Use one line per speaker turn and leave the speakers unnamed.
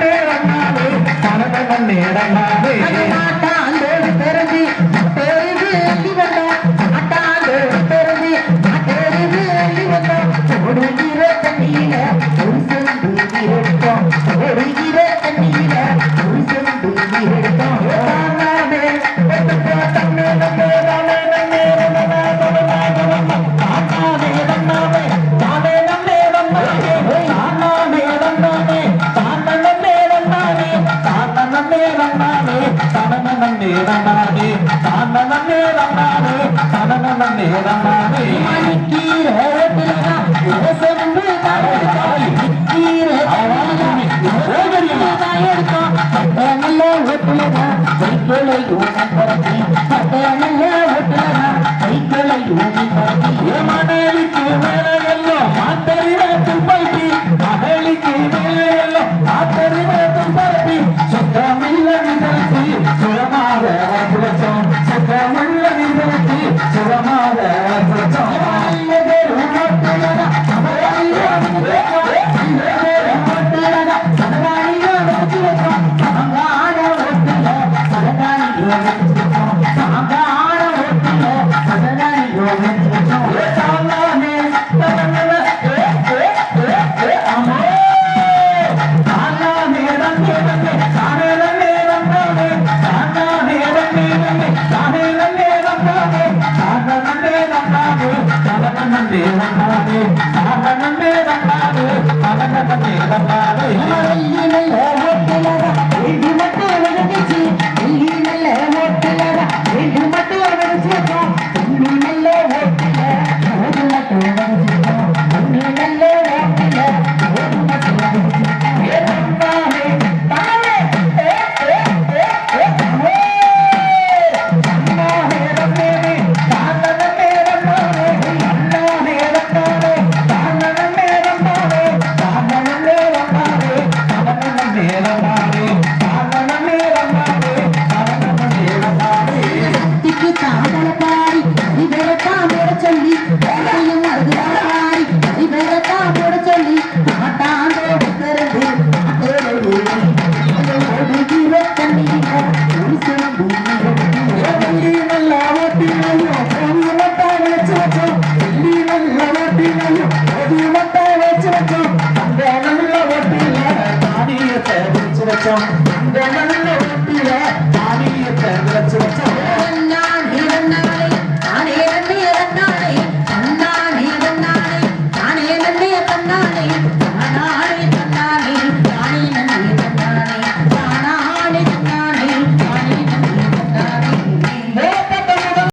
நேரமாவே மரண நேரமாவே நன்னே நன்னாடு தனன நன்னே நன்னாடு தன நன்னே நன்னாடு தனன நன்னே நன்னாடு
மணிக்கீரே பிள்ளா சென்று தாய் கீரே அவானி ஓகரியமா தாய் எடுத்தா நல்ல ஒப்புலதா வைக்கலையும் நம்பரத்தி
நம்பி வந்தாரு அவன் நம்பி வந்தாரு அவன் நம்பி வந்தாரு அடி மட்டை வச்சு வச்சோம். அந்த நல்ல ஒட்டியில காடியத்தை வச்சு வச்சோம். அந்த நல்ல ஒட்டியில